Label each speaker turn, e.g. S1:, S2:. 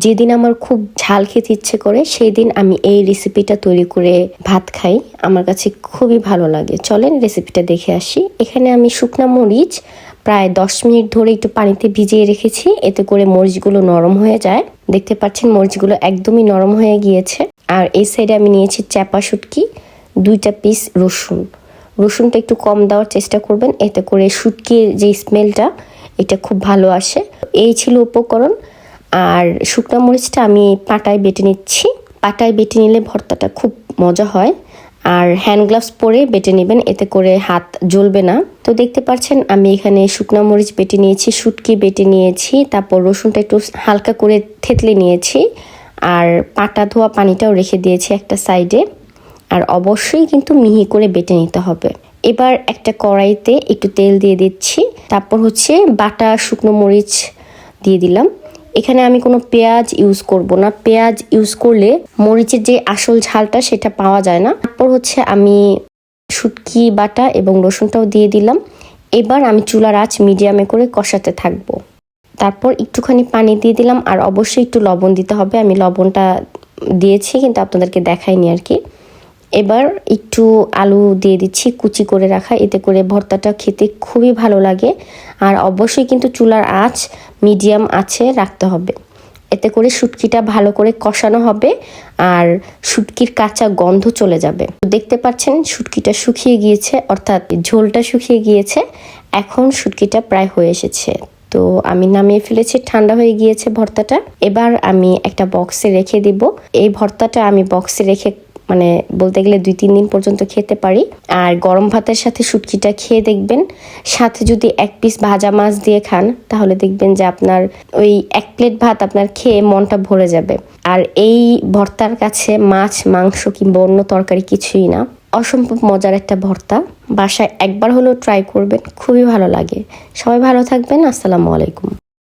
S1: যেদিন আমার খুব ঝাল খেতে ইচ্ছে করে সেই দিন আমি এই রেসিপিটা তৈরি করে ভাত খাই। আমার কাছে খুবই ভালো লাগে। চলেন রেসিপিটা দেখে আসি। এখানে আমি শুকনা মরিচ প্রায় দশ মিনিট ধরে একটু পানিতে ভিজিয়ে রেখেছি। এতে করে মরিচগুলো নরম হয়ে যায়। দেখতে পাচ্ছেন মরিচগুলো একদমই নরম হয়ে গিয়েছে। আর এই সাইডে আমি নিয়েছি চ্যাপা শুটকি, দুইটা পিস রসুন। রসুনটা একটু কম দেওয়ার চেষ্টা করবেন। এতে করে শুটকির যে স্মেলটা এটা খুব ভালো আসে। এই ছিল উপকরণ। আর শুকনো মরিচটা আমি পাটায় বেটে নিচ্ছি। পাটায় বেটে নিলে ভর্তাটা খুব মজা হয়। আর হ্যান্ড গ্লাভস পরে বেটে নেবেন, এতে করে হাত জ্বলবে না। তো দেখতে পাচ্ছেন, আমি এখানে শুকনো মরিচ বেটে নিয়েছি, শুটকি বেটে নিয়েছি, তারপর রসুনটা একটু হালকা করে থেতলে নিয়েছি, আর পাটা ধোয়া পানিটাও রেখে দিয়েছি একটা সাইডে। আর অবশ্যই কিন্তু মিহি করে বেটে নিতে হবে। এবার একটা কড়াইতে একটু তেল দিয়ে দিচ্ছি, তারপর হচ্ছে বাটা শুকনো মরিচ দিয়ে দিলাম। এখানে আমি কোনো পেঁয়াজ ইউজ করব না। পেঁয়াজ ইউজ করলে মরিচের যে আসল ঝালটা সেটা পাওয়া যায় না। তারপর হচ্ছে আমি শুটকি, বাটা এবং রসুনটাও দিয়ে দিলাম। এবার আমি চুলার আঁচ মিডিয়ামে করে কষাতে থাকব। তারপর একটুখানি পানি দিয়ে দিলাম আর অবশ্যই একটু লবণ দিতে হবে। আমি লবণটা দিয়েছি কিন্তু আপনাদেরকে দেখাইনি আর কি। এবার একটু আলু দিয়ে দিচ্ছি, কুচি করে রাখা। এতে করে ভর্তাটা খেতে খুবই ভালো লাগে। আর অবশ্যই কিন্তু চুলার আঁচ মিডিয়াম আছে রাখতে হবে। এতে করে শুটকিটা ভালো করে কষানো হবে আর শুটকির কাঁচা গন্ধ চলে যাবে। দেখতে পাচ্ছেন, শুটকিটা শুকিয়ে গিয়েছে, অর্থাৎ ঝোলটা শুকিয়ে গিয়েছে। এখন শুটকিটা প্রায় হয়ে এসেছে। তো আমি নামিয়ে ফেলেছি, ঠান্ডা হয়ে গিয়েছে ভর্তাটা। এবার আমি একটা বক্সে রেখে দিব। এই ভর্তাটা আমি বক্সে রেখে মানে বলতে গেলে দুই, তিন দিন পর্যন্ত খেতে পারি। আর গরম ভাতের সাথে শুটকিটা খেয়ে দেখবেন। সাথে যদি এক পিস ভাজা মাছ দিয়ে খান, তাহলে দেখবেন যে আপনার ওই এক প্লেট ভাত আপনার খেয়ে মনটা ভরে যাবে। আর এই ভর্তার কাছে মাছ, মাংস কিংবা অন্য তরকারি কিছুই না। অসম্ভব মজার একটা ভর্তা। বাসায় একবার হলেও ট্রাই করবেন, খুবই ভালো লাগে। সবাই ভালো থাকবেন, আসসালামু আলাইকুম।